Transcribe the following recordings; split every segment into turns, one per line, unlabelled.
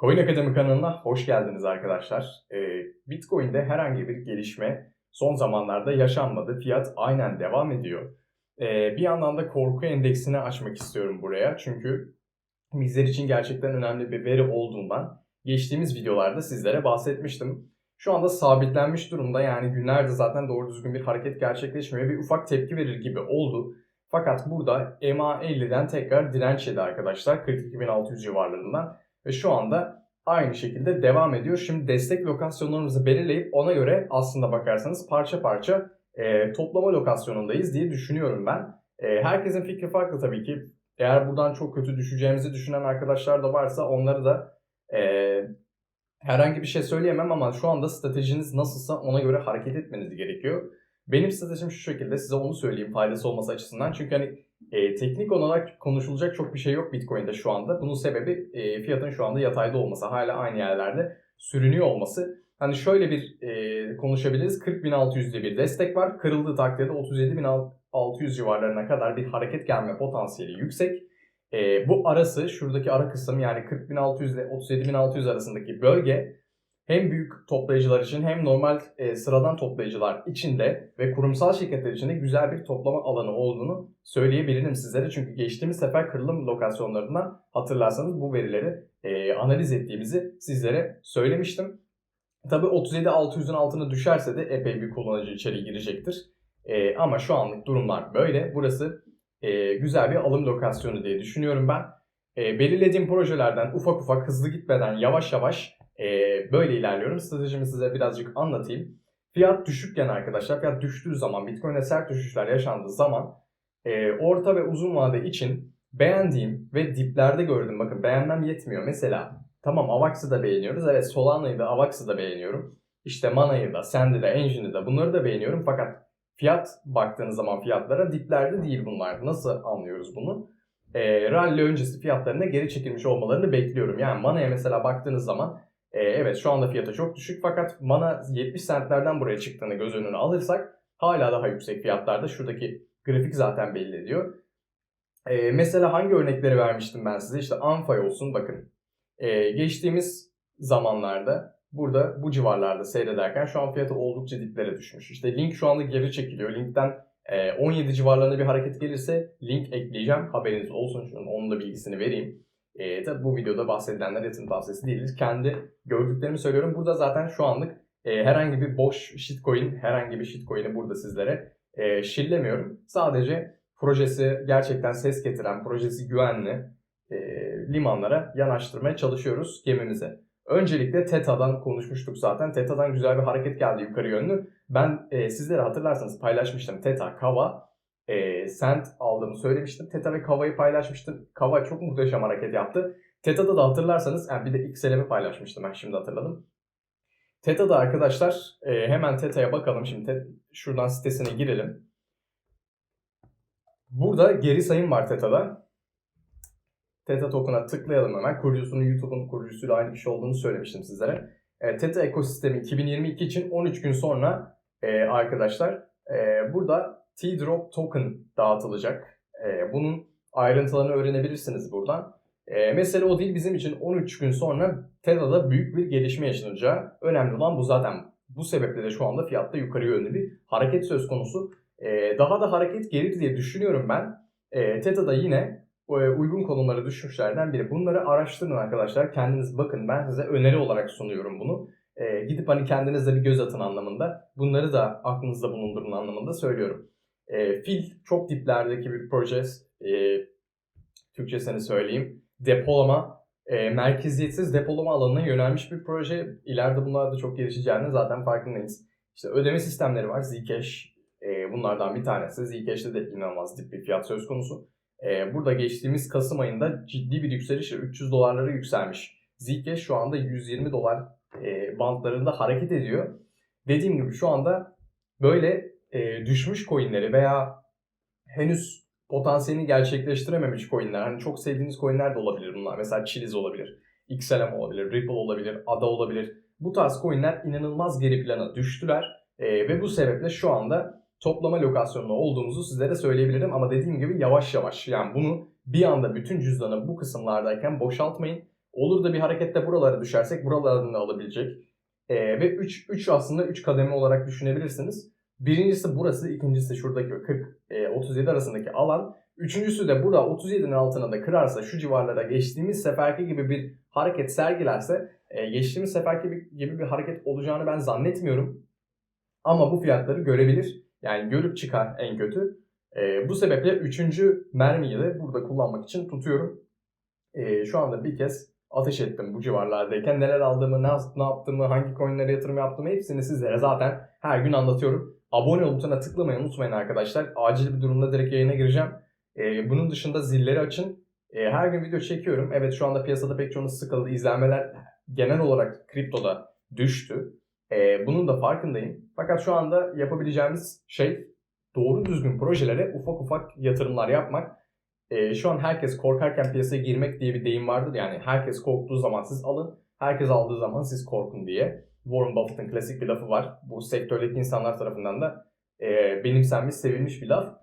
Coin Akademi kanalına hoş geldiniz arkadaşlar. Ee, Bitcoin'de herhangi bir gelişme son zamanlarda yaşanmadı. Fiyat aynen devam ediyor. Ee, bir yandan da korku endeksini açmak istiyorum buraya. Çünkü bizler için gerçekten önemli bir veri olduğundan geçtiğimiz videolarda sizlere bahsetmiştim. Şu anda sabitlenmiş durumda yani günlerde zaten doğru düzgün bir hareket gerçekleşmiyor. Bir ufak tepki verir gibi oldu. Fakat burada MA50'den tekrar direnç yedi arkadaşlar 42.600 civarlarından ve şu anda aynı şekilde devam ediyor. Şimdi destek lokasyonlarımızı belirleyip ona göre aslında bakarsanız parça parça e, toplama lokasyonundayız diye düşünüyorum ben. E, herkesin fikri farklı tabii ki. Eğer buradan çok kötü düşeceğimizi düşünen arkadaşlar da varsa onları da e, herhangi bir şey söyleyemem ama şu anda stratejiniz nasılsa ona göre hareket etmeniz gerekiyor. Benim stratejim şu şekilde size onu söyleyeyim faydası olması açısından. Çünkü hani e, teknik olarak konuşulacak çok bir şey yok Bitcoin'de şu anda. Bunun sebebi e, fiyatın şu anda yatayda olması, hala aynı yerlerde sürünüyor olması. Hani şöyle bir e, konuşabiliriz. 40.600'de bir destek var. Kırıldığı takdirde 37.600 civarlarına kadar bir hareket gelme potansiyeli yüksek. E, bu arası, şuradaki ara kısım yani 40.600 ile 37.600 arasındaki bölge hem büyük toplayıcılar için hem normal e, sıradan toplayıcılar için de ve kurumsal şirketler için de güzel bir toplama alanı olduğunu söyleyebilirim sizlere. Çünkü geçtiğimiz sefer kırılım lokasyonlarından hatırlarsanız bu verileri e, analiz ettiğimizi sizlere söylemiştim. Tabi 37-600'ün altına düşerse de epey bir kullanıcı içeri girecektir. E, ama şu anlık durumlar böyle. Burası e, güzel bir alım lokasyonu diye düşünüyorum ben. E, belirlediğim projelerden ufak ufak hızlı gitmeden yavaş yavaş e, böyle ilerliyorum. Stratejimi size birazcık anlatayım. Fiyat düşükken arkadaşlar, fiyat düştüğü zaman, Bitcoin'e sert düşüşler yaşandığı zaman e, orta ve uzun vade için beğendiğim ve diplerde gördüm. Bakın beğenmem yetmiyor. Mesela tamam Avax'ı da beğeniyoruz. Evet Solana'yı da Avax'ı da beğeniyorum. İşte Mana'yı da, Sand'i de, Engine'i de bunları da beğeniyorum. Fakat fiyat baktığınız zaman fiyatlara diplerde değil bunlar. Nasıl anlıyoruz bunu? E, rally öncesi fiyatlarına geri çekilmiş olmalarını bekliyorum. Yani Mana'ya mesela baktığınız zaman e, evet şu anda fiyatı çok düşük fakat mana 70 centlerden buraya çıktığını göz önüne alırsak hala daha yüksek fiyatlarda. Şuradaki grafik zaten belli ediyor. E, mesela hangi örnekleri vermiştim ben size? İşte Anfay olsun bakın. E, geçtiğimiz zamanlarda burada bu civarlarda seyrederken şu an fiyatı oldukça diplere düşmüş. İşte link şu anda geri çekiliyor. Linkten 17 civarlarında bir hareket gelirse link ekleyeceğim. Haberiniz olsun. Şunun onun da bilgisini vereyim. E, tabi bu videoda bahsedilenler yatırım tavsiyesi değildir. Kendi gördüklerimi söylüyorum. Burada zaten şu anlık e, herhangi bir boş shitcoin, herhangi bir shitcoin'i burada sizlere e, şillemiyorum. Sadece projesi gerçekten ses getiren, projesi güvenli e, limanlara yanaştırmaya çalışıyoruz gemimize. Öncelikle TETA'dan konuşmuştuk zaten. TETA'dan güzel bir hareket geldi yukarı yönlü. Ben e, sizlere hatırlarsanız paylaşmıştım. TETA, KAVA e, sent aldığımı söylemiştim. Teta ve Kava'yı paylaşmıştım. Kava çok muhteşem hareket yaptı. Teta'da da hatırlarsanız yani bir de XLM'i paylaşmıştım ben şimdi hatırladım. Teta'da arkadaşlar e, hemen Teta'ya bakalım. Şimdi te, şuradan sitesine girelim. Burada geri sayım var Teta'da. Teta token'a tıklayalım hemen. Kurucusunun YouTube'un kurucusuyla aynı kişi olduğunu söylemiştim sizlere. E, Teta ekosistemi 2022 için 13 gün sonra e, arkadaşlar e, burada T-Drop token dağıtılacak. E, bunun ayrıntılarını öğrenebilirsiniz buradan. E, mesele o değil bizim için 13 gün sonra Teta'da büyük bir gelişme yaşanacağı. Önemli olan bu zaten. Bu sebeple de şu anda fiyatta yukarı yönlü bir hareket söz konusu. E, daha da hareket gelir diye düşünüyorum ben. E, yine uygun konumlara düşmüşlerden biri. Bunları araştırın arkadaşlar. Kendiniz bakın. Ben size öneri olarak sunuyorum bunu. Gidip hani kendinizde bir göz atın anlamında. Bunları da aklınızda bulundurun anlamında söylüyorum. E, Fil çok diplerdeki bir proje. E, Türkçesini söyleyeyim. Depolama, e, merkeziyetsiz depolama alanına yönelmiş bir proje. İleride bunlar da çok gelişeceğini zaten farkındayız. İşte ödeme sistemleri var. Zcash e, bunlardan bir tanesi. Zcash'te de inanılmaz dip bir fiyat söz konusu. E, burada geçtiğimiz Kasım ayında ciddi bir yükselişle 300 dolarlara yükselmiş. Zcash şu anda 120 dolar e, bantlarında hareket ediyor. Dediğim gibi şu anda böyle e, düşmüş coinleri veya henüz potansiyelini gerçekleştirememiş coinler. Hani çok sevdiğiniz coinler de olabilir bunlar. Mesela Chiliz olabilir, XLM olabilir, Ripple olabilir, ADA olabilir. Bu tarz coinler inanılmaz geri plana düştüler. E, ve bu sebeple şu anda toplama lokasyonunda olduğumuzu sizlere söyleyebilirim. Ama dediğim gibi yavaş yavaş yani bunu bir anda bütün cüzdanı bu kısımlardayken boşaltmayın. Olur da bir harekette buralara düşersek buralardan da alabilecek. Ee, ve 3 3 aslında 3 kademe olarak düşünebilirsiniz. Birincisi burası, ikincisi şuradaki 40 e, 37 arasındaki alan. Üçüncüsü de burada 37'nin altına da kırarsa şu civarlara geçtiğimiz seferki gibi bir hareket sergilerse e, geçtiğimiz seferki gibi, bir hareket olacağını ben zannetmiyorum. Ama bu fiyatları görebilir. Yani görüp çıkar en kötü. E, bu sebeple üçüncü mermiyi de burada kullanmak için tutuyorum. E, şu anda bir kez ateş ettim bu civarlardayken. Neler aldığımı, ne, ne yaptığımı, hangi coinlere yatırım yaptığımı hepsini sizlere zaten her gün anlatıyorum. Abone ol butonuna tıklamayı unutmayın arkadaşlar. Acil bir durumda direkt yayına gireceğim. Ee, bunun dışında zilleri açın. Ee, her gün video çekiyorum. Evet şu anda piyasada pek çoğunuz sıkıldı. İzlenmeler genel olarak kriptoda düştü. Ee, bunun da farkındayım. Fakat şu anda yapabileceğimiz şey doğru düzgün projelere ufak ufak yatırımlar yapmak. Şu an herkes korkarken piyasaya girmek diye bir deyim vardır. Yani herkes korktuğu zaman siz alın, herkes aldığı zaman siz korkun diye. Warren Buffett'ın klasik bir lafı var. Bu sektördeki insanlar tarafından da e, benimsenmiş, sevilmiş bir laf.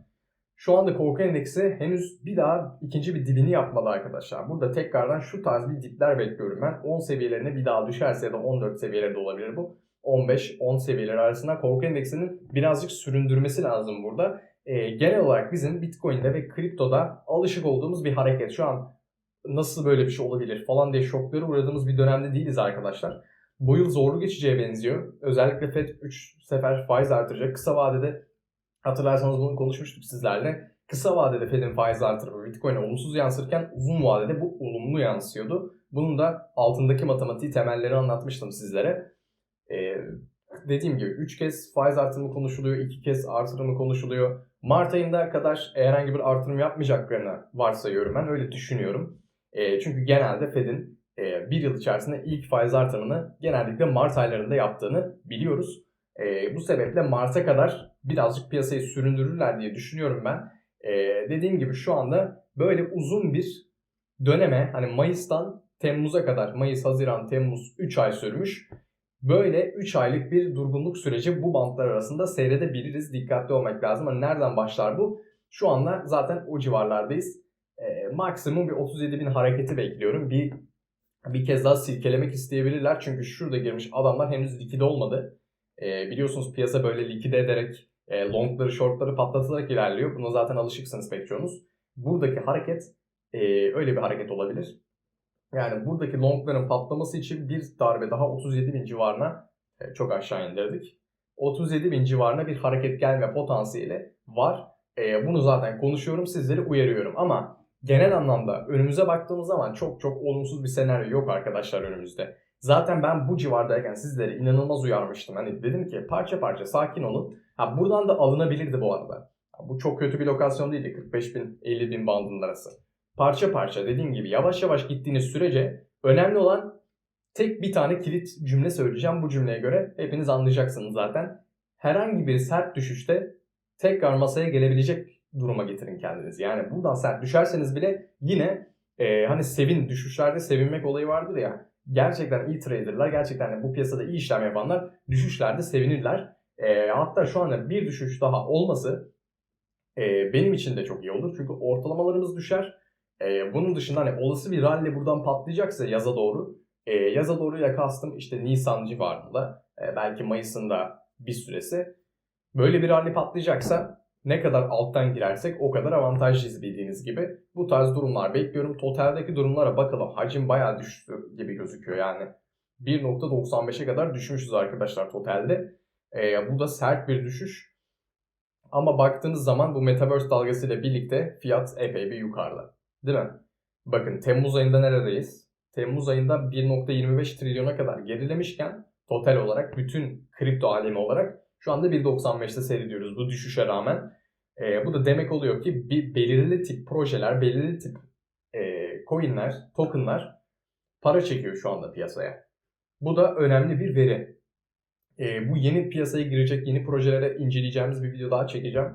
Şu anda korku endeksi henüz bir daha ikinci bir dibini yapmalı arkadaşlar. Burada tekrardan şu tarz bir dipler bekliyorum ben. 10 seviyelerine bir daha düşerse ya da 14 seviyeleri de olabilir bu. 15-10 seviyeleri arasında korku endeksinin birazcık süründürmesi lazım burada. E, genel olarak bizim Bitcoin'de ve kriptoda alışık olduğumuz bir hareket. Şu an nasıl böyle bir şey olabilir falan diye şokları uğradığımız bir dönemde değiliz arkadaşlar. Bu yıl zorlu geçeceğe benziyor. Özellikle FED 3 sefer faiz artıracak. Kısa vadede hatırlarsanız bunu konuşmuştuk sizlerle. Kısa vadede Fed'in faiz artırımı Bitcoin'e olumsuz yansırken uzun vadede bu olumlu yansıyordu. Bunun da altındaki matematiği temelleri anlatmıştım sizlere. Ee, dediğim gibi 3 kez faiz artırımı konuşuluyor, 2 kez artırımı konuşuluyor. Mart ayında kadar herhangi bir artırım yapmayacaklarını varsayıyorum ben. Öyle düşünüyorum. E, çünkü genelde Fed'in e, bir yıl içerisinde ilk faiz artırımını genellikle Mart aylarında yaptığını biliyoruz. E, bu sebeple Mart'a kadar birazcık piyasayı süründürürler diye düşünüyorum ben. E, dediğim gibi şu anda böyle uzun bir döneme hani Mayıs'tan Temmuz'a kadar Mayıs, Haziran, Temmuz 3 ay sürmüş. Böyle 3 aylık bir durgunluk süreci bu bantlar arasında seyredebiliriz. Dikkatli olmak lazım. Hani nereden başlar bu? Şu anda zaten o civarlardayız. E, maksimum bir 37 bin hareketi bekliyorum. Bir bir kez daha silkelemek isteyebilirler. Çünkü şurada girmiş adamlar henüz likide olmadı. E, biliyorsunuz piyasa böyle likide ederek e, longları shortları patlatılarak ilerliyor. Buna zaten alışıksınız pek çoğunuz. Buradaki hareket e, öyle bir hareket olabilir. Yani buradaki longların patlaması için bir darbe daha 37 bin civarına e, çok aşağı indirdik. 37 bin civarına bir hareket gelme potansiyeli var. E, bunu zaten konuşuyorum sizleri uyarıyorum ama genel anlamda önümüze baktığımız zaman çok çok olumsuz bir senaryo yok arkadaşlar önümüzde. Zaten ben bu civardayken sizleri inanılmaz uyarmıştım. Hani dedim ki parça parça sakin olun. Ha buradan da alınabilirdi bu arada. Bu çok kötü bir lokasyon değildi. 45 bin 50 bin bandının arası. Parça parça dediğim gibi yavaş yavaş gittiğiniz sürece önemli olan tek bir tane kilit cümle söyleyeceğim. Bu cümleye göre hepiniz anlayacaksınız zaten. Herhangi bir sert düşüşte tekrar masaya gelebilecek duruma getirin kendinizi. Yani buradan sert düşerseniz bile yine e, hani sevin düşüşlerde sevinmek olayı vardır ya. Gerçekten iyi traderlar, gerçekten bu piyasada iyi işlem yapanlar düşüşlerde sevinirler. E, hatta şu anda bir düşüş daha olması e, benim için de çok iyi olur. Çünkü ortalamalarımız düşer. E, bunun dışında hani olası bir rally buradan patlayacaksa yaza doğru. E, yaza doğruyla kastım işte Nisan civarında. E, belki Mayıs'ın da bir süresi. Böyle bir rally patlayacaksa ne kadar alttan girersek o kadar avantajlıyız bildiğiniz gibi. Bu tarz durumlar bekliyorum. Total'deki durumlara bakalım. Hacim bayağı düştü gibi gözüküyor yani. 1.95'e kadar düşmüşüz arkadaşlar totalde. Ee, bu da sert bir düşüş. Ama baktığınız zaman bu Metaverse dalgasıyla birlikte fiyat epey bir yukarıda. Değil mi? Bakın Temmuz ayında neredeyiz? Temmuz ayında 1.25 trilyona kadar gerilemişken total olarak bütün kripto alemi olarak şu anda 1.95'te seyrediyoruz bu düşüşe rağmen. E, bu da demek oluyor ki bir belirli tip projeler, belirli tip e, coinler, tokenlar para çekiyor şu anda piyasaya. Bu da önemli bir veri. E, bu yeni piyasaya girecek yeni projelere inceleyeceğimiz bir video daha çekeceğim.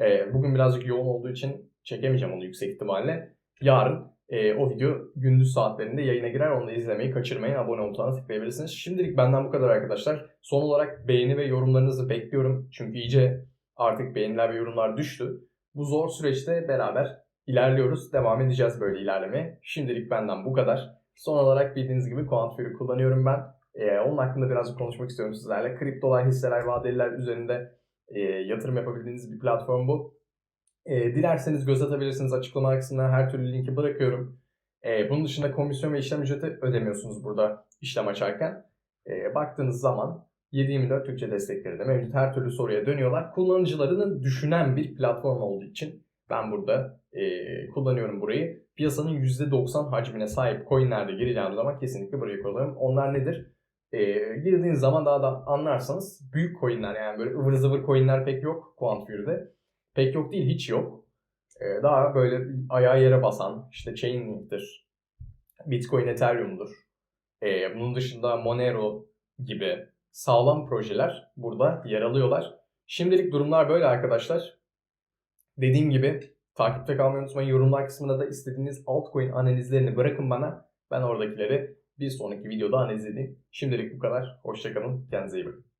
E, bugün birazcık yoğun olduğu için çekemeyeceğim onu yüksek ihtimalle. Yarın e, o video gündüz saatlerinde yayına girer. Onu da izlemeyi kaçırmayın. Abone ol butonuna tıklayabilirsiniz. Şimdilik benden bu kadar arkadaşlar. Son olarak beğeni ve yorumlarınızı bekliyorum. Çünkü iyice artık beğeniler ve yorumlar düştü. Bu zor süreçte beraber ilerliyoruz. Devam edeceğiz böyle ilerlemeye. Şimdilik benden bu kadar. Son olarak bildiğiniz gibi Quantfury kullanıyorum ben. Ee, onun hakkında birazcık konuşmak istiyorum sizlerle. Kriptolar, hisseler, vadeliler üzerinde e, yatırım yapabildiğiniz bir platform bu. E, dilerseniz göz atabilirsiniz. Açıklama kısmına her türlü linki bırakıyorum. E, bunun dışında komisyon ve işlem ücreti ödemiyorsunuz burada işlem açarken. E, baktığınız zaman 7/24 Türkçe destekleri de mevcut. Her türlü soruya dönüyorlar. Kullanıcılarını düşünen bir platform olduğu için ben burada e, kullanıyorum burayı. Piyasanın %90 hacmine sahip coinlerde gireceğim zaman kesinlikle burayı kullanıyorum. Onlar nedir? E, girdiğiniz zaman daha da anlarsanız büyük coinler yani böyle ıvır zıvır coinler pek yok Quantfury'de. Pek yok değil hiç yok. E, daha böyle ayağa yere basan işte Chainlink'tir, Bitcoin, Ethereum'dur. E, bunun dışında Monero gibi sağlam projeler burada yer alıyorlar. Şimdilik durumlar böyle arkadaşlar. Dediğim gibi takipte kalmayı unutmayın. Yorumlar kısmında da istediğiniz altcoin analizlerini bırakın bana. Ben oradakileri bir sonraki videoda analiz edeyim. Şimdilik bu kadar. Hoşçakalın. Kendinize iyi bakın.